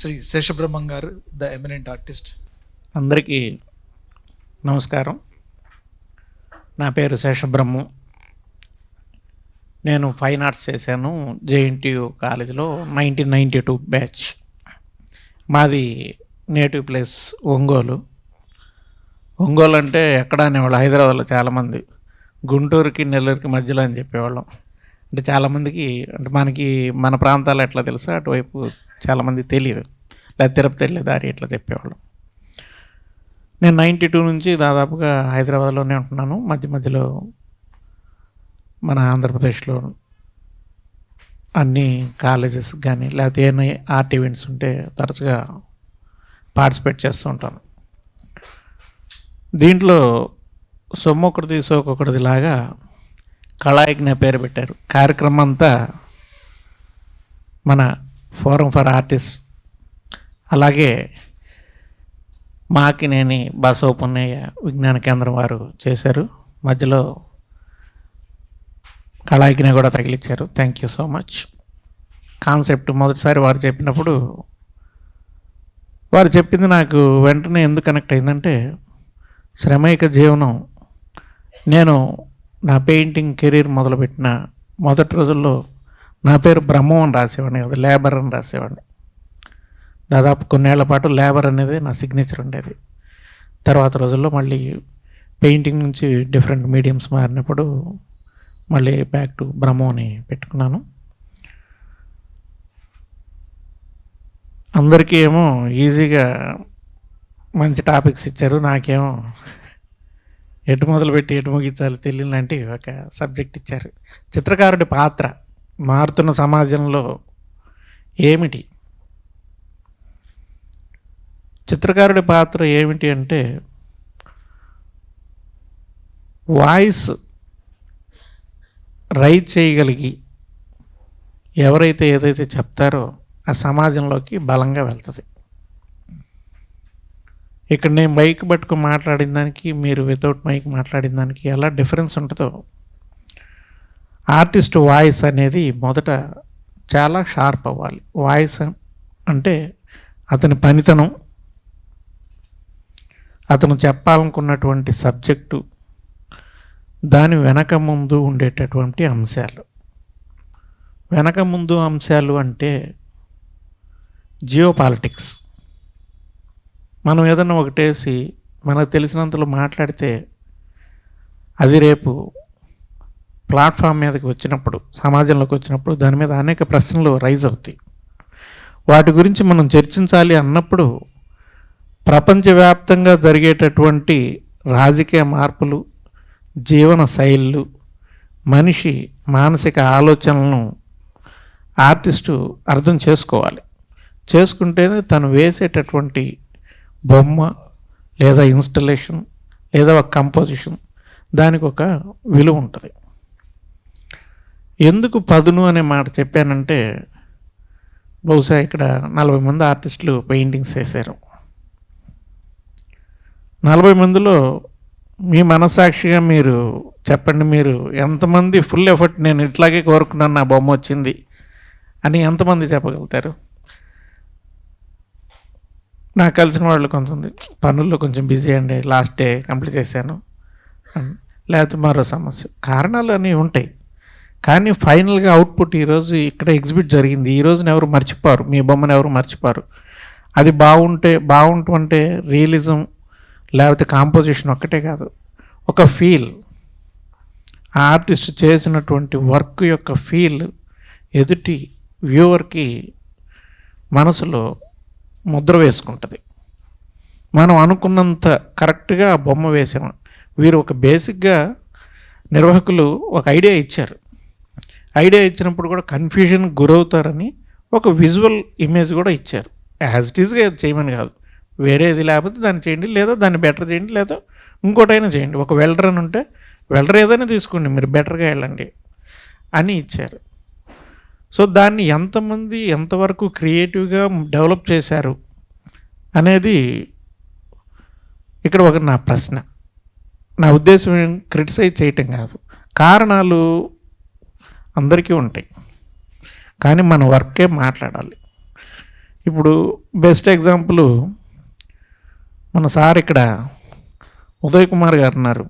శ్రీ శేషబ్రహ్మం గారు the eminent artist. అందరికీ నమస్కారం. నా పేరు శేషబ్రహ్మం. నేను ఫైన్ ఆర్ట్స్ చేశాను జేఎన్టీయు కాలేజీలో నైన్టీన్ నైంటీ టూ బ్యాచ్. మాది నేటివ్ ప్లేస్ ఒంగోలు. ఒంగోలు అంటే ఎక్కడ అనేవాళ్ళు హైదరాబాద్లో చాలామంది గుంటూరుకి నెల్లూరుకి మధ్యలో అని చెప్పేవాళ్ళం. అంటే చాలామందికి అంటే మనకి మన ప్రాంతాలు ఎట్లా తెలుసా? అటువైపు చాలామంది తెలియదు. లేదా తిరుపతి వెళ్ళే దారి ఎట్లా చెప్పేవాళ్ళు. నేను నైంటీ టూ నుంచి దాదాపుగా హైదరాబాద్లోనే ఉంటున్నాను. మధ్య మధ్యలో మన ఆంధ్రప్రదేశ్లో అన్ని కాలేజెస్ కానీ లేకపోతే ఏమైనా ఆర్ట్ ఈవెంట్స్ ఉంటే తరచుగా పార్టిసిపేట్ చేస్తూ ఉంటాను. దీంట్లో సొమ్ము ఒకటి తీసి లాగా కళాయజ్ఞ పేరు పెట్టారు. కార్యక్రమం అంతా మన ఫోరం ఫర్ ఆర్టిస్ట్. అలాగే మాకినేని బసవపున్నయ్య విజ్ఞాన కేంద్రం వారు చేశారు. మధ్యలో కళాయికిని కూడా తగిలిచ్చారు. Thank you so much concept మొదటిసారి వారు చెప్పినప్పుడు వారు చెప్పింది నాకు వెంటనే ఎందుకు కనెక్ట్ అయిందంటే శ్రమైక జీవనం. నేను నా పెయింటింగ్ కెరీర్ మొదలుపెట్టిన మొదటి రోజుల్లో నా పేరు బ్రహ్మం అని రాసేవాడిని కదా లేబర్ అని రాసేవాడిని. దాదాపు కొన్నేళ్ళ పాటు లేబర్ అనేది నా సిగ్నేచర్ ఉండేది. తర్వాత రోజుల్లో మళ్ళీ పెయింటింగ్ నుంచి డిఫరెంట్ మీడియంస్ మారినప్పుడు మళ్ళీ బ్యాక్ టు బ్రహ్మం అని పెట్టుకున్నాను. అందరికీ ఏమో ఈజీగా మంచి టాపిక్స్ ఇచ్చారు నాకేమో ఎటు మొదలుపెట్టి ఎటు ముగించాలి తెలియలాంటి ఒక సబ్జెక్ట్ ఇచ్చారు. చిత్రకారుడి పాత్ర. మారుతున్న సమాజంలో ఏమిటి? చిత్రకారుడి పాత్ర ఏమిటి అంటే వాయిస్ రైట్ చేయగలిగి ఎవరైతే ఏదైతే చెప్తారో ఆ సమాజంలోకి బలంగా వెళ్తుంది. ఇక్కడ నేను మైక్ పట్టుకుని మాట్లాడిన దానికి మీరు వితౌట్ మైక్ మాట్లాడిన దానికి ఎలా డిఫరెన్స్ ఉంటుందో ఆర్టిస్ట్ వాయిస్ అనేది మొదట చాలా షార్ప్ అవ్వాలి. వాయిస్ అంటే అతని పనితనం అతను చెప్పాలనుకున్నటువంటి సబ్జెక్టు దాని వెనక ముందు ఉండేటటువంటి అంశాలు. వెనక ముందు అంశాలు అంటే జియో పాలిటిక్స్ మనం ఏదన్నా ఒకటేసి మనకు తెలిసినంతలో మాట్లాడితే అది రేపు ప్లాట్ఫామ్ మీదకి వచ్చినప్పుడు సమాజంలోకి వచ్చినప్పుడు దాని మీద అనేక ప్రశ్నలు రైజ్ అవుతాయి. వాటి గురించి మనం చర్చించాలి అన్నప్పుడు ప్రపంచవ్యాప్తంగా జరిగేటటువంటి రాజకీయ మార్పులు జీవన శైలులు మనిషి మానసిక ఆలోచనలను ఆర్టిస్టు అర్థం చేసుకోవాలి. చేసుకుంటేనే తను వేసేటటువంటి బొమ్మ లేదా ఇన్స్టలేషన్ లేదా ఒక కంపోజిషన్ దానికి ఒక విలువ ఉంటుంది. ఎందుకు పదును అనే మాట చెప్పానంటే బహుశా ఇక్కడ నలభై మంది ఆర్టిస్టులు పెయింటింగ్స్ వేశారు. నలభై మందిలో మీ మనసాక్షిగా మీరు చెప్పండి మీరు ఎంతమంది ఫుల్ ఎఫర్ట్ నేను ఇట్లాగే కోరుకున్నాను నా బొమ్మ వచ్చింది అని ఎంతమంది చెప్పగలుగుతారు? నాకు కలిసిన వాళ్ళు కొంతమంది పనుల్లో కొంచెం బిజీ అండి లాస్ట్ డే కంప్లీట్ చేశాను. లేకపోతే మరో సమస్య. కారణాలు అనేవి ఉంటాయి. కానీ ఫైనల్గా అవుట్పుట్ ఈరోజు ఇక్కడ ఎగ్జిబిట్ జరిగింది. ఈ రోజున ఎవరు మర్చిపోరు. మీ బొమ్మను ఎవరు మర్చిపోరు. అది బాగుంటే బాగుంటుంటే రియలిజం లేకపోతే కాంపోజిషన్ ఒక్కటే కాదు. ఒక ఫీల్. ఆ ఆర్టిస్ట్ చేసినటువంటి వర్క్ యొక్క ఫీల్ ఎదుటి వ్యూవర్కి మనసులో ముద్ర వేసుకుంటుంది. మనం అనుకున్నంత కరెక్ట్గా ఆ బొమ్మ వేసాము వీరు ఒక బేసిక్గా నిర్వాహకులు ఒక ఐడియా ఇచ్చారు. ఐడియా ఇచ్చినప్పుడు కూడా కన్ఫ్యూజన్ గురవుతారని ఒక విజువల్ ఇమేజ్ కూడా ఇచ్చారు. యాజ్ ఇట్ ఈస్గా చేయమని కాదు. వేరేది లేకపోతే దాన్ని చేయండి లేదా దాన్ని బెటర్ చేయండి లేదా ఇంకోటైనా చేయండి. ఒక వెల్డర్ అని ఉంటే వెల్డర్ ఏదైనా తీసుకోండి మీరు బెటర్గా వెళ్ళండి అని ఇచ్చారు. సో దాన్ని ఎంతమంది ఎంతవరకు క్రియేటివ్గా డెవలప్ చేశారు అనేది ఇక్కడ ఒక నా ప్రశ్న. నా ఉద్దేశం క్రిటిసైజ్ చేయటం కాదు. కారణాలు అందరికీ ఉంటాయి. కానీ మన వర్కే మాట్లాడాలి. ఇప్పుడు బెస్ట్ ఎగ్జాంపుల్ మన సార్ ఇక్కడ ఉదయ్ కుమార్ గారు ఉన్నారు.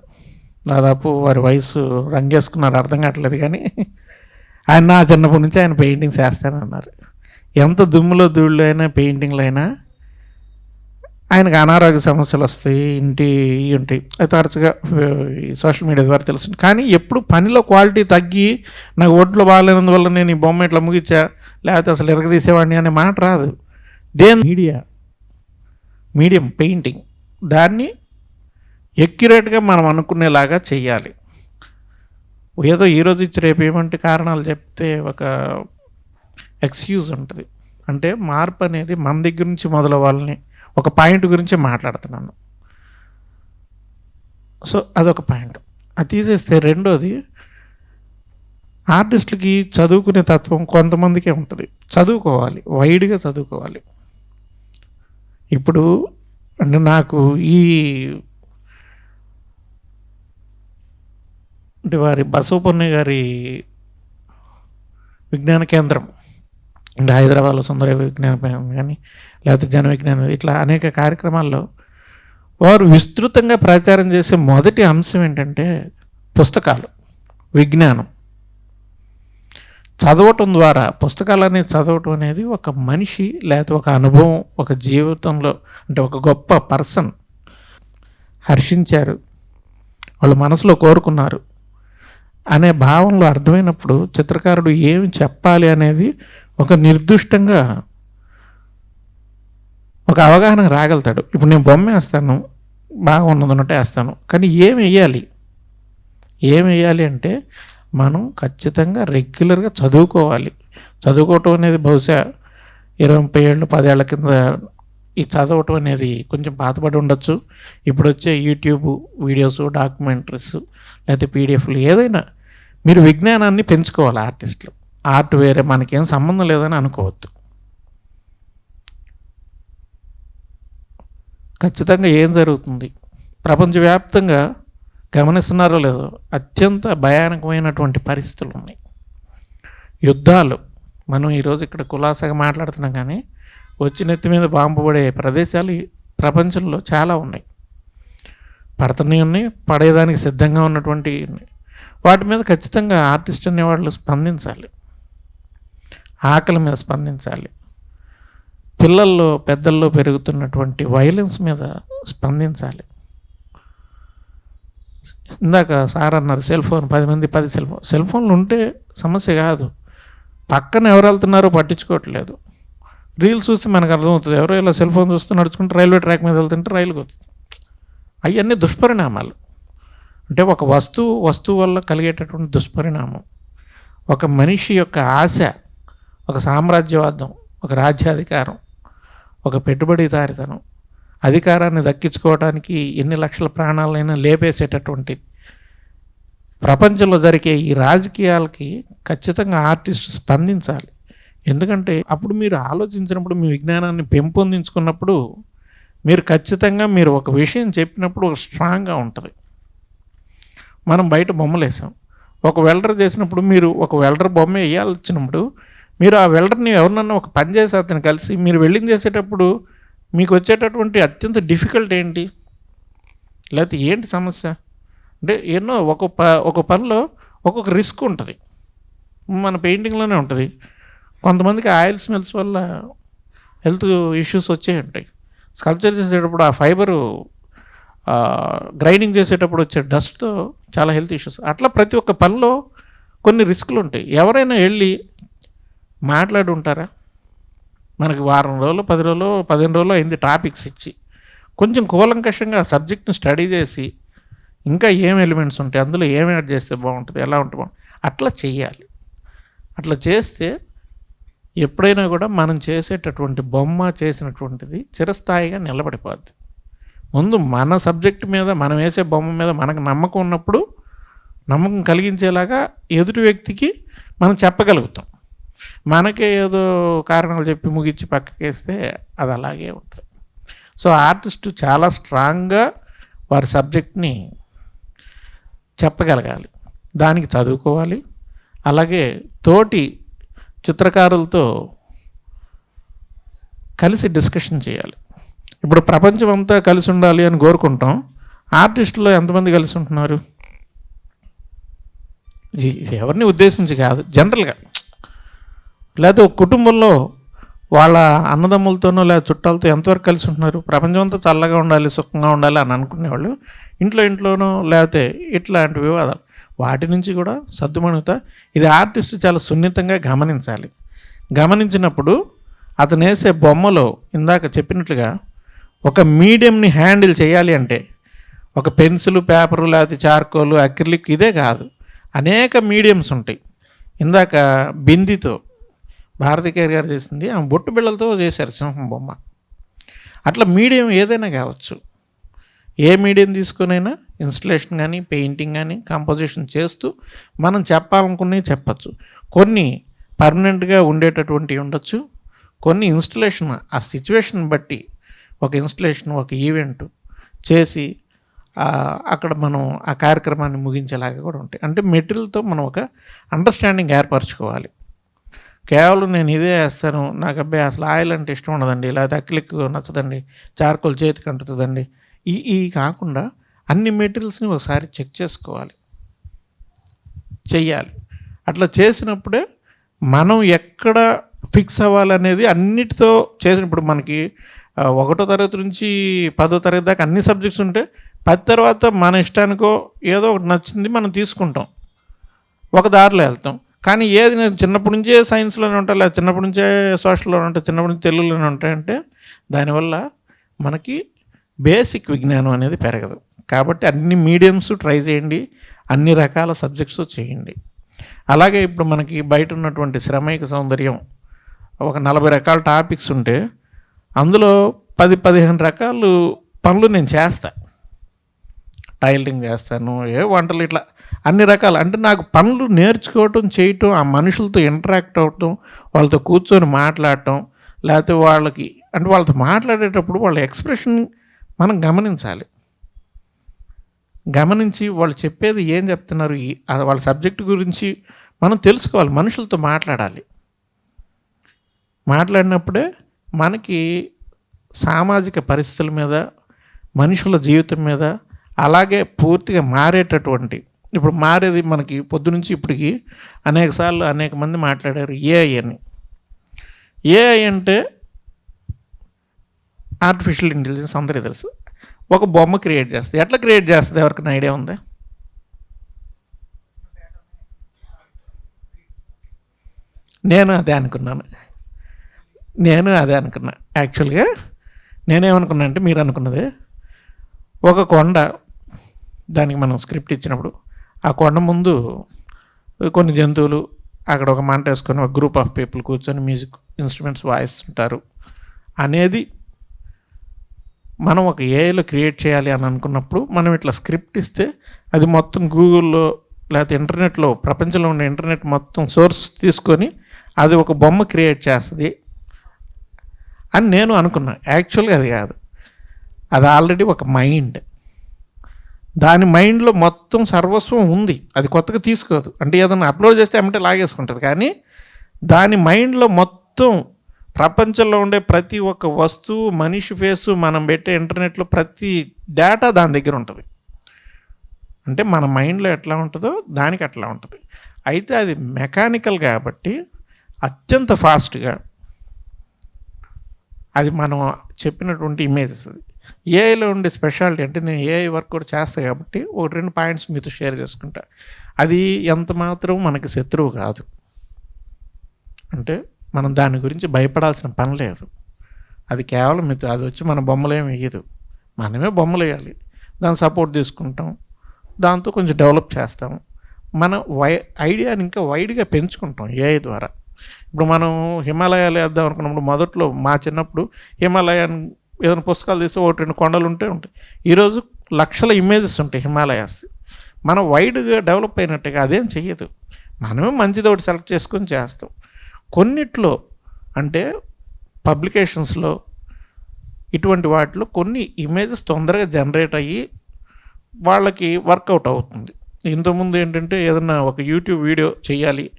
దాదాపు వారి వయసు రంగేసుకున్నారు అర్థం కావట్లేదు కానీ ఆయన నా చిన్నప్పటి నుంచి ఆయన పెయింటింగ్స్ వేస్తానన్నారు ఎంత దుమ్ములో దూళ్ళు అయినా పెయింటింగ్లు అయినా ఆయనకు అనారోగ్య సమస్యలు వస్తాయి ఇంటి ఉంటాయి. అది తరచుగా ఈ సోషల్ మీడియా ద్వారా తెలుస్తుంది. కానీ ఎప్పుడు పనిలో క్వాలిటీ తగ్గి నాకు ఒంట్లో బాగాలేనందువల్ల నేను ఈ బొమ్మ ఇట్లా ముగించా లేకపోతే అసలు ఎరగదీసేవాడిని అనే మాట రాదు. దేని మీడియా? Medium painting. దాన్ని ఎక్యురేట్గా మనం అనుకునేలాగా చేయాలి ఏదో ఈరోజు ఇచ్చి రేపు ఏమంటే కారణాలు చెప్తే ఒక ఎక్స్క్యూజ్ ఉంటుంది. అంటే మార్పు అనేది మన దగ్గర నుంచి మొదలవ్వాలని ఒక పాయింట్ గురించి మాట్లాడుతున్నాను. సో అదొక పాయింట్. అది తీసేస్తే రెండోది ఆర్టిస్టులకి చదువుకునే తత్వం కొంతమందికే ఉంటుంది. చదువుకోవాలి వైడ్గా చదువుకోవాలి. ఇప్పుడు అంటే నాకు ఈ అంటే వారి బసవపూర్ణి గారి విజ్ఞాన కేంద్రం. అంటే హైదరాబాద్లో సుందర విజ్ఞాన కేంద్రం కానీ లేకపోతే జన విజ్ఞానం ఇట్లా అనేక కార్యక్రమాల్లో వారు విస్తృతంగా ప్రచారం చేసే మొదటి అంశం ఏంటంటే పుస్తకాలు విజ్ఞానం. చదవటం ద్వారా పుస్తకాలు అనేది చదవటం అనేది ఒక మనిషి లేకపోతే ఒక అనుభవం ఒక జీవితంలో అంటే ఒక గొప్ప పర్సన్ హర్షించారు వాళ్ళు మనసులో కోరుకున్నారు అనే భావంలో అర్థమైనప్పుడు చిత్రకారుడు ఏమి చెప్పాలి అనేది ఒక నిర్దిష్టంగా ఒక అవగాహన రాగలుగుతాడు. ఇప్పుడు నేను బొమ్మ వేస్తాను బాగా ఉన్నది వేస్తాను. కానీ ఏం వేయాలి? ఏం వేయాలి అంటే మనం ఖచ్చితంగా రెగ్యులర్గా చదువుకోవాలి. చదువుకోవటం అనేది బహుశా ఇరవై ముప్పై ఏళ్ళు పదేళ్ళ కింద ఈ చదవటం అనేది కొంచెం పాతపడి ఉండొచ్చు. ఇప్పుడు వచ్చే యూట్యూబ్ వీడియోస్ డాక్యుమెంటరీస్ లేకపోతే పీడిఎఫ్లు ఏదైనా మీరు విజ్ఞానాన్ని పెంచుకోవాలి ఆర్టిస్టులు. ఆర్ట్ వేరే మనకేం సంబంధం లేదని అనుకోవద్దు. ఖచ్చితంగా ఏం జరుగుతుంది? ప్రపంచవ్యాప్తంగా గమనిస్తున్నారో లేదో అత్యంత భయానకమైనటువంటి పరిస్థితులు ఉన్నాయి. యుద్ధాలు. మనం ఈరోజు ఇక్కడ కులాసగా మాట్లాడుతున్నాం కానీ వచ్చి నెత్తి మీద బాంబు పడే ప్రదేశాలు ప్రపంచంలో చాలా ఉన్నాయి. పడుతున్నాయి ఉన్నాయి పడేదానికి సిద్ధంగా ఉన్నటువంటి ఉన్నాయి. వాటి మీద ఖచ్చితంగా ఆర్టిస్ట్ అనేవాళ్ళు స్పందించాలి. ఆకలి మీద స్పందించాలి. పిల్లల్లో పెద్దల్లో పెరుగుతున్నటువంటి వైలెన్స్ మీద స్పందించాలి. ఇందాక సార్ అన్నారు సెల్ ఫోన్ పది మంది పది సెల్ ఫోన్ సెల్ ఫోన్లు ఉంటే సమస్య కాదు. పక్కన ఎవరు వెళ్తున్నారో పట్టించుకోవట్లేదు. రీల్స్ చూస్తే మనకు అర్థమవుతుంది ఎవరో ఇలా సెల్ ఫోన్ చూస్తూ నడుచుకుంటే రైల్వే ట్రాక్ మీద వెళ్తుంటే రైలు కొడుతుంది అవన్నీ దుష్పరిణామాలు. అంటే ఒక వస్తువు వస్తువు వల్ల కలిగేటటువంటి దుష్పరిణామం. ఒక మనిషి యొక్క ఆశ ఒక సామ్రాజ్యవాదం ఒక రాజ్యాధికారం ఒక పెట్టుబడిదారితనం. అధికారాన్ని దక్కించుకోవడానికి ఎన్ని లక్షల ప్రాణాలైనా లేపేసేటటువంటి ప్రపంచంలో జరిగే ఈ రాజకీయాలకి ఖచ్చితంగా ఆర్టిస్ట్ స్పందించాలి. ఎందుకంటే అప్పుడు మీరు ఆలోచించినప్పుడు మీ విజ్ఞానాన్ని పెంపొందించుకున్నప్పుడు మీరు ఖచ్చితంగా మీరు ఒక విషయం చెప్పినప్పుడు స్ట్రాంగ్గా ఉంటుంది. మనం బయట బొమ్మలు వేసాం ఒక వెల్డర్ చేసినప్పుడు మీరు ఒక వెల్డర్ బొమ్మ వేయాల్సి వచ్చినప్పుడు మీరు ఆ వెల్డర్ని ఎవరినన్నా ఒక పని చేసి అతను కలిసి మీరు వెల్డింగ్ చేసేటప్పుడు మీకు వచ్చేటటువంటి అత్యంత డిఫికల్ట్ ఏంటి? లేకపోతే ఏంటి సమస్య? అంటే ఎన్నో ఒక ప ఒక పనిలో ఒక్కొక్క రిస్క్ ఉంటుంది. మన పెయింటింగ్లోనే ఉంటుంది. కొంతమందికి ఆయిల్ స్మెల్స్ వల్ల హెల్త్ ఇష్యూస్ వచ్చే ఉంటాయి. స్కల్ప్చర్ చేసేటప్పుడు ఆ ఫైబరు గ్రైండింగ్ చేసేటప్పుడు వచ్చే డస్ట్తో చాలా హెల్త్ ఇష్యూస్. అట్లా ప్రతి ఒక్క పనిలో కొన్ని రిస్కులు ఉంటాయి. ఎవరైనా వెళ్ళి మాట్లాడి ఉంటారా మనకి వారం రోజులు పది రోజులు పదిహేను రోజులు అయింది టాపిక్స్ ఇచ్చి. కొంచెం కూలంకషంగా ఆ సబ్జెక్ట్ని స్టడీ చేసి ఇంకా ఏం ఎలిమెంట్స్ ఉంటాయి అందులో ఏం యాడ్ చేస్తే బాగుంటుంది ఎలా ఉంటుంది బాగుంటుంది అట్లా చేయాలి అట్లా చేస్తే ఎప్పుడైనా కూడా మనం చేసేటటువంటి బొమ్మ చేసినటువంటిది చిరస్థాయిగా నిలబడిపోద్ది. ముందు మన సబ్జెక్ట్ మీద మనం వేసే బొమ్మ మీద మనకు నమ్మకం ఉన్నప్పుడు నమ్మకం కలిగించేలాగా ఎదుటి వ్యక్తికి మనం చెప్పగలుగుతాం. మనకే ఏదో కారణాలు చెప్పి ముగించి పక్కకేస్తే అది అలాగే ఉంటుంది. సో ఆర్టిస్ట్ చాలా స్ట్రాంగ్గా వారి సబ్జెక్ట్ని చెప్పగలగాలి. దానికి చదువుకోవాలి. అలాగే తోటి చిత్రకారులతో కలిసి డిస్కషన్ చేయాలి. ఇప్పుడు ప్రపంచం అంతా కలిసి ఉండాలి అని కోరుకుంటాం. ఆర్టిస్టులో ఎంతమంది కలిసి ఉంటున్నారు? ఇది ఎవరిని ఉద్దేశించి కాదు జనరల్గా. లేకపోతే ఒక కుటుంబంలో వాళ్ళ అన్నదమ్ములతోనో లేదా చుట్టాలతో ఎంతవరకు కలిసి ఉంటున్నారు? ప్రపంచం అంతా చల్లగా ఉండాలి సుఖంగా ఉండాలి అని అనుకునేవాళ్ళు. ఇంట్లో ఇంట్లోనో లేకపోతే ఇట్లాంటి వివాదాలు. వాటి నుంచి కూడా సర్దుమణుగుతా ఇది ఆర్టిస్ట్ చాలా సున్నితంగా గమనించాలి. గమనించినప్పుడు అతను వేసే బొమ్మలో ఇందాక చెప్పినట్లుగా ఒక మీడియంని హ్యాండిల్ చేయాలి అంటే ఒక పెన్సిల్ పేపరు లేకపోతే చార్కోలు అక్రిలిక్ ఇదే కాదు. అనేక మీడియంస్ ఉంటాయి. ఇందాక బిందితో భారతికేర్ గారు చేసింది. ఆమె బొట్టు బిళ్ళలతో చేశారు సింహం బొమ్మ. అట్లా మీడియం ఏదైనా కావచ్చు. ఏ మీడియం తీసుకునైనా ఇన్స్టలేషన్ కానీ పెయింటింగ్ కానీ కంపోజిషన్ చేస్తూ మనం చెప్పాలనుకున్నవి చెప్పచ్చు. కొన్ని పర్మనెంట్గా ఉండేటటువంటివి ఉండొచ్చు. కొన్ని ఇన్స్టలేషన్ ఆ సిచ్యువేషన్ బట్టి ఒక ఇన్స్టలేషన్ ఒక ఈవెంట్ చేసి అక్కడ మనం ఆ కార్యక్రమాన్ని ముగించేలాగా కూడా ఉంటాయి. అంటే మెటీరియల్తో మనం ఒక అండర్స్టాండింగ్ ఏర్పరచుకోవాలి. కేవలం నేను ఇదే వేస్తాను. నాకు అబ్బాయి అసలు ఆయిల్ అంటే ఇష్టం ఉండదండి. లేకపోతే అక్లిక్ నచ్చదండి. చార్కోల్ చేతికి అంటుతుందండి. ఈ ఈ కాకుండా అన్ని మెటీరియల్స్ని ఒకసారి చెక్ చేసుకోవాలి. చెయ్యాలి. అట్లా చేసినప్పుడే మనం ఎక్కడ ఫిక్స్ అవ్వాలనేది అన్నిటితో చేసినప్పుడు మనకి ఒకటో తరగతి నుంచి పదో తరగతి దాకా అన్ని సబ్జెక్ట్స్ ఉంటే పది తర్వాత మన ఇష్టానికో ఏదో ఒకటి నచ్చింది మనం తీసుకుంటాం. ఒక దారిలో వెళ్తాం. కానీ ఏది నేను చిన్నప్పటి నుంచే సైన్స్లోనే ఉంటా లేదా చిన్నప్పటి నుంచే సోషల్లోనే ఉంటా చిన్నప్పటి నుంచి తెలుగులోనే ఉంటాయంటే దానివల్ల మనకి బేసిక్ విజ్ఞానం అనేది పెరగదు. కాబట్టి అన్ని మీడియంస్ ట్రై చేయండి అన్ని రకాల సబ్జెక్ట్స్ చేయండి. అలాగే ఇప్పుడు మనకి బయట ఉన్నటువంటి శ్రమైక సౌందర్యం ఒక నలభై రకాల టాపిక్స్ ఉంటే అందులో పది పదిహేను రకాలు పనులు నేను చేస్తాను టైలరింగ్ చేస్తాను ఏ వంటలు ఇట్లా అన్ని రకాలు అంటే నాకు పనులు నేర్చుకోవటం చేయటం ఆ మనుషులతో ఇంటరాక్ట్ అవ్వటం వాళ్ళతో కూర్చొని మాట్లాడటం లేకపోతే వాళ్ళకి అంటే వాళ్ళతో మాట్లాడేటప్పుడు వాళ్ళ ఎక్స్ప్రెషన్ మనం గమనించాలి. గమనించి వాళ్ళు చెప్పేది ఏం చెప్తున్నారు ఈ- వాళ్ళ సబ్జెక్ట్ గురించి మనం తెలుసుకోవాలి మనుషులతో మాట్లాడాలి. మాట్లాడినప్పుడే మనకి సామాజిక పరిస్థితుల మీద మనుషుల జీవితం మీద అలాగే పూర్తిగా మారేటటువంటి ఇప్పుడు మారేది మనకి పొద్దునుంచి ఇప్పటికి అనేక సార్లు అనేక మంది మాట్లాడారు ఏఐ అని. ఏఐ అంటే ఆర్టిఫిషియల్ ఇంటెలిజెన్స్ అందరికీ తెలుసు. ఒక బొమ్మ క్రియేట్ చేస్తుంది. ఎట్లా క్రియేట్ చేస్తుంది? ఎవరికైనా ఐడియా ఉందా? నేను అదే అనుకున్నాను. నేను అదే అనుకున్నా. యాక్చువల్గా నేనేమనుకున్నా అంటే మీరు అనుకున్నది. ఒక కొండ దానికి మనం స్క్రిప్ట్ ఇచ్చినప్పుడు ఆ కొండ ముందు కొన్ని జంతువులు అక్కడ ఒక మంట వేసుకొని ఒక గ్రూప్ ఆఫ్ పీపుల్ కూర్చొని మ్యూజిక్ ఇన్స్ట్రుమెంట్స్ వాయిస్తుంటారు. అనేది మనం ఒక ఏఐలో క్రియేట్ చేయాలి అని అనుకున్నప్పుడు మనం ఇట్లా స్క్రిప్ట్ ఇస్తే అది మొత్తం గూగుల్లో లేకపోతే ఇంటర్నెట్లో ప్రపంచంలో ఉన్న ఇంటర్నెట్ మొత్తం సోర్స్ తీసుకొని అది ఒక బొమ్మ క్రియేట్ చేస్తుంది అని నేను అనుకున్నాను యాక్చువల్గా అది కాదు. అది ఆల్రెడీ ఒక మైండ్ దాని మైండ్లో మొత్తం సర్వస్వం ఉంది. అది కొత్తగా తీసుకోదు. అంటే ఏదైనా అప్లోడ్ చేస్తే ఏమంటే లాగేసుకుంటుంది. కానీ దాని మైండ్లో మొత్తం ప్రపంచంలో ఉండే ప్రతి ఒక్క వస్తువు మనిషి ఫేసు మనం పెట్టే ఇంటర్నెట్లో ప్రతి డేటా దాని దగ్గర ఉంటుంది. అంటే మన మైండ్లో ఎట్లా ఉంటుందో దానికి అట్లా ఉంటుంది. అయితే అది మెకానికల్ కాబట్టి అత్యంత ఫాస్ట్గా అది మనం చెప్పినటువంటి ఇమేజెస్ అది. ఏఐలో ఉండే స్పెషాలిటీ అంటే నేను ఏఐ వర్క్ కూడా చేస్తాను కాబట్టి ఒకటి రెండు పాయింట్స్ మీతో షేర్ చేసుకుంటా. అది ఎంత మాత్రం మనకి శత్రువు కాదు. అంటే మనం దాని గురించి భయపడాల్సిన పని లేదు. అది కేవలం మీతో అది వచ్చి మన బొమ్మలు వేయదు. మనమే బొమ్మలు వేయాలి. దాని సపోర్ట్ తీసుకుంటాం. దాంతో కొంచెం డెవలప్ చేస్తాం. మన వై ఐడియాని ఇంకా వైడ్గా పెంచుకుంటాం ఏఐ ద్వారా. ఇప్పుడు మనం హిమాలయాలు వేద్దాం అనుకున్నప్పుడు మొదట్లో మా చిన్నప్పుడు హిమాలయాన్ని ఏదైనా పుస్తకాలు తీస్తే ఒకటి రెండు కొండలు ఉంటే ఉంటాయి. ఈరోజు లక్షల ఇమేజెస్ ఉంటాయి హిమాలయాస్. మనం వైడ్గా డెవలప్ అయినట్టుగా అదేం చెయ్యదు. మనమే మంచిది ఒకటి సెలెక్ట్ చేసుకొని చేస్తాం. కొన్నిట్లో అంటే పబ్లికేషన్స్లో ఇటువంటి వాటిలో కొన్ని ఇమేజెస్ తొందరగా జనరేట్ అయ్యి వాళ్ళకి వర్కౌట్ అవుతుంది. ఇంతకుముందు ఏంటంటే ఏదన్నా ఒక యూట్యూబ్ వీడియో చేయాలి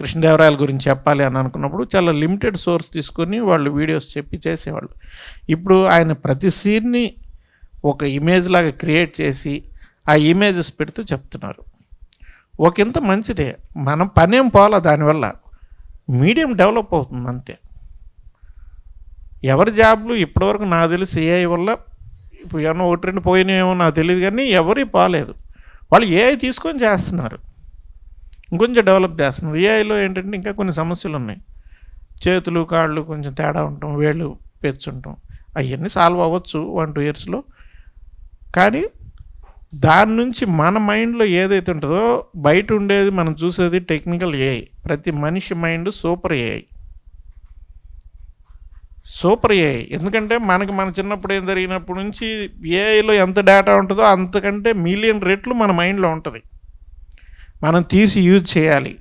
కృష్ణదేవరాయల గురించి చెప్పాలి అని అనుకున్నప్పుడు చాలా లిమిటెడ్ సోర్స్ తీసుకొని వాళ్ళు వీడియోస్ చెప్పి చేసేవాళ్ళు. ఇప్పుడు ఆయన ప్రతి సీన్ని ఒక ఇమేజ్ లాగా క్రియేట్ చేసి ఆ ఇమేజెస్ పెడుతూ చెప్తున్నారు. ఒకంత మంచిదే. మనం పనేం పోవాలా దానివల్ల? మీడియం డెవలప్ అవుతుంది అంతే. ఎవరి జాబ్లు ఇప్పటివరకు నాకు తెలిసి ఏఐ వల్ల ఇప్పుడు ఏమన్నా ఒకటి రెండు పోయినాయేమో నాకు తెలియదు కానీ ఎవరి పోలేదు. వాళ్ళు ఏఐ తీసుకొని చేస్తున్నారు. ఇంకొంచెం డెవలప్ చేస్తున్నాం. ఏఐలో ఏంటంటే ఇంకా కొన్ని సమస్యలు ఉన్నాయి. చేతులు కాళ్ళు కొంచెం తేడా ఉండటం వేళ్ళు పెంచుంటాం అవన్నీ సాల్వ్ అవ్వచ్చు వన్ టూ ఇయర్స్లో కానీ దాని నుంచి మన మైండ్లో ఏదైతే ఉంటుందో బయట ఉండేది మనం చూసేది టెక్నికల్ ఏఐ ప్రతి మనిషి mind super AI super AI ఎందుకంటే మనకి మన చిన్నప్పుడు ఏం జరిగినప్పటి నుంచి ఏఐలో ఎంత డేటా ఉంటుందో అంతకంటే మిలియన్ రెట్లు మన మైండ్లో ఉంటుంది. మనం తీసి యూజ్ చేయాలి.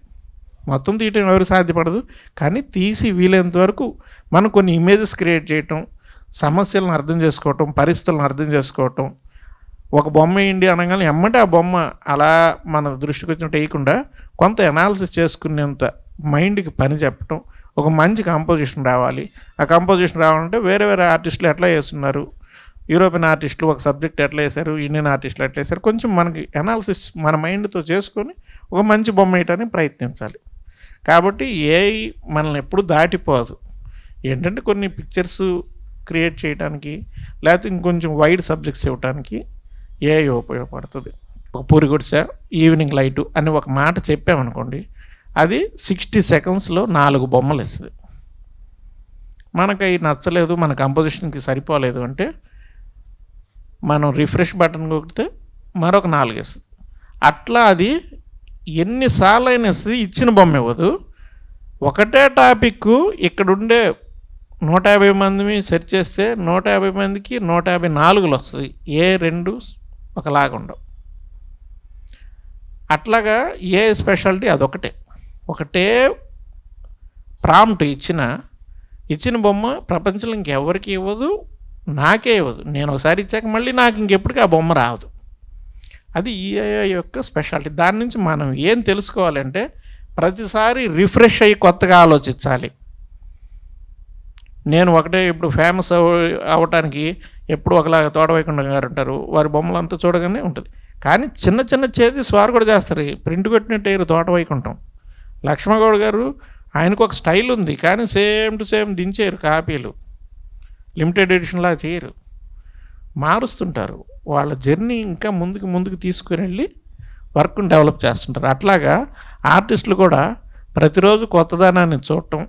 మొత్తం తీయటం ఎవరు సాధ్యపడదు. కానీ తీసి వీలైనంత వరకు మనం కొన్ని ఇమేజెస్ క్రియేట్ చేయటం సమస్యలను అర్థం చేసుకోవటం పరిస్థితులను అర్థం చేసుకోవటం. ఒక బొమ్మ ఏంటి అనగానే ఎమ్మటే ఆ బొమ్మ అలా మన దృష్టికి వచ్చినట్టు వేయకుండా కొంత ఎనాలిసిస్ చేసుకునేంత మైండ్కి పని చెప్పటం ఒక మంచి కంపోజిషన్ రావాలి. ఆ కంపోజిషన్ రావాలంటే వేరే వేరే ఆర్టిస్టులు ఎట్లా చేస్తున్నారు యూరోపియన్ ఆర్టిస్టులు ఒక సబ్జెక్ట్ ఎట్లా వేశారు ఇండియన్ ఆర్టిస్టులు ఎట్లా వేశారు కొంచెం మనకి అనాలిసిస్ మన మైండ్తో చేసుకొని ఒక మంచి బొమ్మ వేయటానికి ప్రయత్నించాలి. కాబట్టి ఏఐ మనల్ని ఎప్పుడు దాటిపోదు. ఏంటంటే కొన్ని పిక్చర్స్ క్రియేట్ చేయడానికి లేకపోతే ఇంకొంచెం వైడ్ సబ్జెక్ట్స్ ఇవ్వడానికి ఏఐ ఉపయోగపడుతుంది. ఒక పూరి గుడిసె ఈవినింగ్ లైటు అని ఒక మాట చెప్పామనుకోండి అది సిక్స్టీ సెకండ్స్లో నాలుగు బొమ్మలు ఇస్తుంది మనకు అవి నచ్చలేదు మన కంపోజిషన్కి సరిపోలేదు అంటే మనం రిఫ్రెష్ బటన్ కొడితే మరొక నాలుగు ఇస్తుంది అట్లా అది ఎన్నిసార్లు అయినా ఇస్తుంది ఇచ్చిన బొమ్మ ఇవ్వదు. ఒకటే టాపిక్ ఇక్కడ ఉండే నూట యాభై మందిని సెర్చ్ చేస్తే నూట యాభై మందికి నూట యాభై నాలుగులు వస్తుంది ఏ రెండు ఒకలాగా ఉండవు. అట్లాగా ఏ స్పెషాలిటీ అదొకటే. ఒకటే ప్రాంప్ట్ ఇచ్చిన ఇచ్చిన బొమ్మ ప్రపంచంలో ఇంకెవరికి ఇవ్వదు నాకే ఇవ్వదు. నేను ఒకసారి ఇచ్చాక మళ్ళీ నాకు ఇంకెప్పటికీ ఆ బొమ్మ రాదు. అది ఈఐ యొక్క స్పెషాలిటీ దాని నుంచి మనం ఏం తెలుసుకోవాలంటే ప్రతిసారి రిఫ్రెష్ అయ్యి కొత్తగా ఆలోచించాలి. నేను ఒకటే ఇప్పుడు ఫేమస్ అవ అవ్వటానికి ఎప్పుడు ఒకలాగా తోడవైకుండా గారు ఉంటారు. వారి బొమ్మలు అంతా చూడగానే ఉంటుంది. కానీ చిన్న చిన్న చేతి స్వారు కూడా చేస్తారు. ప్రింట్ కొట్టినట్టు వేయరు తోట లక్ష్మణగౌడ్ గారు ఆయనకు ఒక స్టైల్ ఉంది. కానీ సేమ్ టు సేమ్ దించారు కాపీలు. లిమిటెడ్ ఎడిషన్లా చేయరు. మారుస్తుంటారు. వాళ్ళ జర్నీ ఇంకా ముందుకు ముందుకు తీసుకుని వెళ్ళి వర్క్ను డెవలప్ చేస్తుంటారు. అట్లాగా ఆర్టిస్టులు కూడా ప్రతిరోజు కొత్తదనాన్ని చూడటం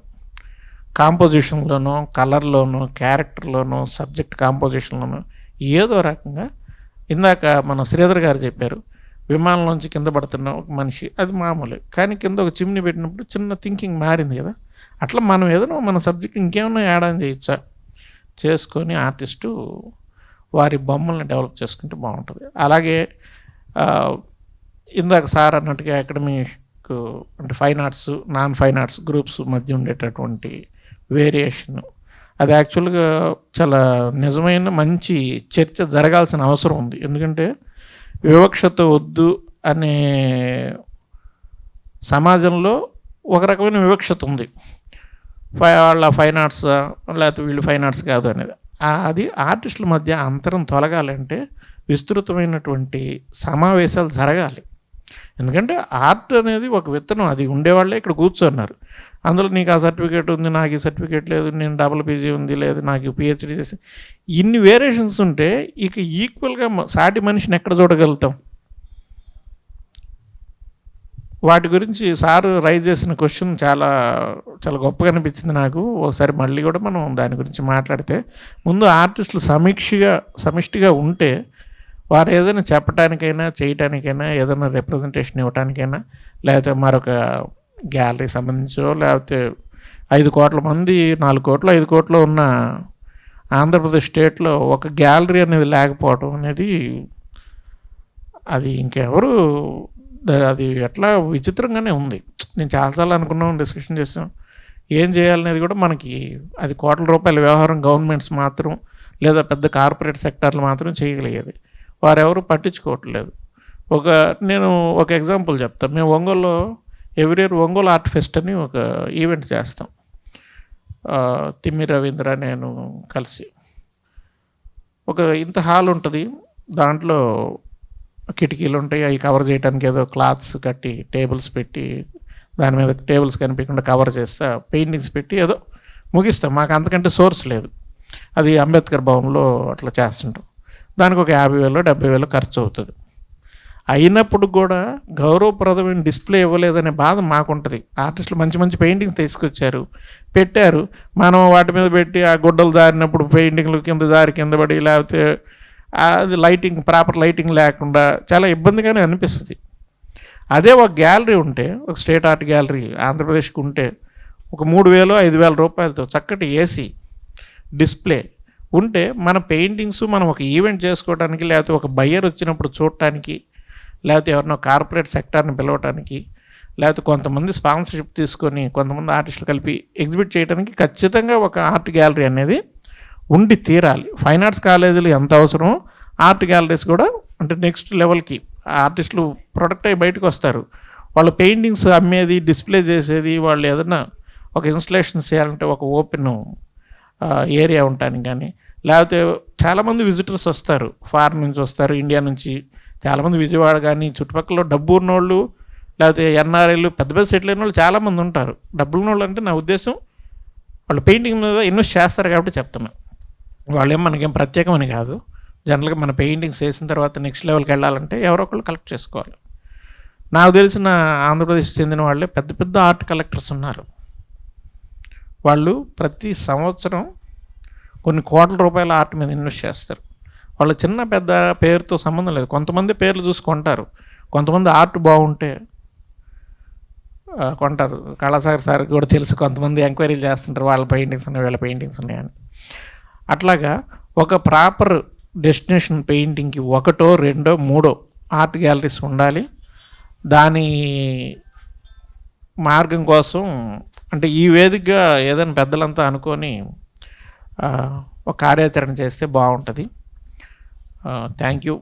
కాంపోజిషన్లోనో కలర్లోనో క్యారెక్టర్లోనో సబ్జెక్ట్ కాంపోజిషన్లోనో ఏదో రకంగా ఇందాక మన శ్రీధర్ గారు చెప్పారు విమానంలోంచి కింద పడుతున్న ఒక మనిషి అది మామూలే. కానీ కింద ఒక చిమ్ని పెట్టినప్పుడు చిన్న థింకింగ్ మారింది కదా. అట్లా మనం ఏదైనా మన సబ్జెక్ట్ ఇంకేమైనా యాడ్ ఆన్ చేయొచ్చా? చేసుకొని ఆర్టిస్టు వారి బొమ్మల్ని డెవలప్ చేసుకుంటే బాగుంటుంది. అలాగే ఇందాక సార్ అన్నట్టుగా అకాడమిక్ అంటే fine arts non fine arts groups మధ్య ఉండేటటువంటి వేరియేషన్. అది యాక్చువల్గా చాలా నిజమైన మంచి చర్చ జరగాల్సిన అవసరం ఉంది. ఎందుకంటే వివక్షత వద్దు అనే సమాజంలో ఒక రకమైన వివక్షత ఉంది. ఫై వాళ్ళ ఫైన్ ఆర్ట్స్ లేకపోతే వీళ్ళు ఫైన్ ఆర్ట్స్ కాదు అనేది. అది ఆర్టిస్టుల మధ్య అంతరం తొలగాలంటే విస్తృతమైనటువంటి సమావేశాలు జరగాలి. ఎందుకంటే ఆర్ట్ అనేది ఒక విత్తనం అది ఉండేవాళ్ళే ఇక్కడ కూర్చున్నారు. అందులో నీకు ఆ సర్టిఫికేట్ ఉంది నాకు ఈ సర్టిఫికేట్ లేదు నేను డబుల్ పీజీ ఉంది లేదు నాకు పిహెచ్డీ చేసి ఇన్ని వేరియేషన్స్ ఉంటే ఇక ఈక్వల్గా సాటి మనిషిని ఎక్కడ చూడగలుగుతాం? వాటి గురించి సారు రైజ్ చేసిన క్వశ్చన్ చాలా చాలా గొప్పగా అనిపించింది నాకు. ఒకసారి మళ్ళీ కూడా మనం దాని గురించి మాట్లాడితే ముందు ఆర్టిస్టులు సమీక్షగా సమిష్టిగా ఉంటే వారు ఏదైనా చెప్పడానికైనా చేయటానికైనా ఏదైనా రిప్రజెంటేషన్ ఇవ్వటానికైనా లేకపోతే మరొక గ్యాలరీ సంబంధించో లేకపోతే ఐదు కోట్ల మంది నాలుగు కోట్లు ఐదు కోట్లు ఉన్న ఆంధ్రప్రదేశ్ స్టేట్లో ఒక గ్యాలరీ అనేది లేకపోవడం అనేది అది ఇంకెవరు అది ఎట్లా విచిత్రంగానే ఉంది. నేను చాలాసార్లు అనుకున్నాం డిస్కషన్ చేసాం ఏం చేయాలనేది కూడా మనకి అది కోట్ల రూపాయల వ్యవహారం గవర్నమెంట్స్ మాత్రం లేదా పెద్ద కార్పొరేట్ సెక్టార్లు మాత్రం చేయగలిగేది. వారెవరు పట్టించుకోవట్లేదు. ఒక నేను ఒక ఎగ్జాంపుల్ చెప్తాను మేము ఒంగోలులో every year Ongole art fest అని ఒక ఈవెంట్ చేస్తాం. తిమ్మి రవీంద్ర నేను కలిసి. ఒక ఇంత హాల్ ఉంటుంది. దాంట్లో కిటికీలు ఉంటాయి అవి కవర్ చేయడానికి ఏదో క్లాత్స్ కట్టి టేబుల్స్ పెట్టి దాని మీద టేబుల్స్ కనిపించకుండా కవర్ చేస్తా పెయింటింగ్స్ పెట్టి ఏదో ముగిస్తాం. మాకు అంతకంటే సోర్స్ లేదు. అది అంబేద్కర్ భవన్లో అట్లా చేస్తుంటాం. దానికి ఒక యాభై వేలు డెబ్బై వేలు ఖర్చు అవుతుంది. అయినప్పుడు కూడా గౌరవప్రదమైన డిస్ప్లే ఇవ్వలేదనే బాధ మాకుంటుంది. ఆర్టిస్టులు మంచి మంచి పెయింటింగ్స్ తీసుకొచ్చారు పెట్టారు. మనం వాటి మీద పెట్టి ఆ గుడ్డలు దారినప్పుడు పెయింటింగ్లు కింద దారి కింద పడి లేకపోతే అది లైటింగ్ ప్రాపర్ లైటింగ్ లేకుండా చాలా ఇబ్బందిగానే అనిపిస్తుంది. అదే ఒక గ్యాలరీ ఉంటే ఒక స్టేట్ ఆర్ట్ గ్యాలరీ ఆంధ్రప్రదేశ్కి ఉంటే ఒక మూడు వేలు ఐదు వేల రూపాయలతో చక్కటి ఏసీ డిస్ప్లే ఉంటే మన పెయింటింగ్స్ మనం ఒక ఈవెంట్ చేసుకోవడానికి లేకపోతే ఒక బయ్యర్ వచ్చినప్పుడు చూడటానికి లేకపోతే ఎవరినో కార్పొరేట్ సెక్టార్ని పిలవటానికి లేకపోతే కొంతమంది స్పాన్సర్షిప్ తీసుకొని కొంతమంది ఆర్టిస్టులు కలిపి ఎగ్జిబిట్ చేయడానికి ఖచ్చితంగా ఒక ఆర్ట్ గ్యాలరీ అనేది ఉండి తీరాలి. ఫైన్ ఆర్ట్స్ కాలేజీలు ఎంత అవసరమో ఆర్ట్ గ్యాలరీస్ కూడా అంటే నెక్స్ట్ లెవెల్కి ఆర్టిస్టులు ప్రొడక్ట్ అయ్యి బయటకు వస్తారు. వాళ్ళు పెయింటింగ్స్ అమ్మేది డిస్ప్లే చేసేది వాళ్ళు ఏదైనా ఒక ఇన్స్టలేషన్ చేయాలంటే ఒక ఓపెన్ ఏరియా ఉండటానికి కానీ లేకపోతే చాలామంది విజిటర్స్ వస్తారు. ఫారిన్ నుంచి వస్తారు ఇండియా నుంచి. చాలామంది విజయవాడ కానీ చుట్టుపక్కల డబ్బు ఉన్నోళ్ళు లేకపోతే ఎన్ఆర్ఐలు పెద్ద పెద్ద సెటిల్ అయిన వాళ్ళు చాలామంది ఉంటారు. డబ్బులు ఉన్నోళ్ళు అంటే నా ఉద్దేశం వాళ్ళు పెయింటింగ్ మీద ఇన్వెస్ట్ చేస్తారు కాబట్టి చెప్తున్నా. వాళ్ళేం మనకేం ప్రత్యేకమని కాదు. జనరల్గా మన పెయింటింగ్స్ వేసిన తర్వాత నెక్స్ట్ లెవెల్కి వెళ్ళాలంటే ఎవరో ఒకళ్ళు కలెక్ట్ చేసుకోవాలి. నాకు తెలిసిన ఆంధ్రప్రదేశ్ చెందిన వాళ్ళే పెద్ద పెద్ద ఆర్ట్ కలెక్టర్స్ ఉన్నారు. వాళ్ళు ప్రతి సంవత్సరం కొన్ని కోట్ల రూపాయల ఆర్ట్ మీద ఇన్వెస్ట్ చేస్తారు. వాళ్ళ చిన్న పెద్ద పేరుతో సంబంధం లేదు. కొంతమంది పేర్లు చూసి కొంటారు. కొంతమంది ఆర్ట్ బాగుంటే కొంటారు. కళాసాగర్ సార్ కూడా తెలుసు కొంతమంది ఎంక్వైరీలు చేస్తుంటారు. వాళ్ళ పెయింటింగ్స్ ఉన్నాయి వీళ్ళ పెయింటింగ్స్ ఉన్నాయని. అట్లాగా ఒక ప్రాపర్ డెస్టినేషన్ పెయింటింగ్కి ఒకటో రెండో మూడో ఆర్ట్ గ్యాలరీస్ ఉండాలి. దాని మార్గం కోసం అంటే ఈ వేదికగా ఏదైనా పెద్దలంతా అనుకొని ఒక కార్యాచరణ చేస్తే బాగుంటుంది. Thank you.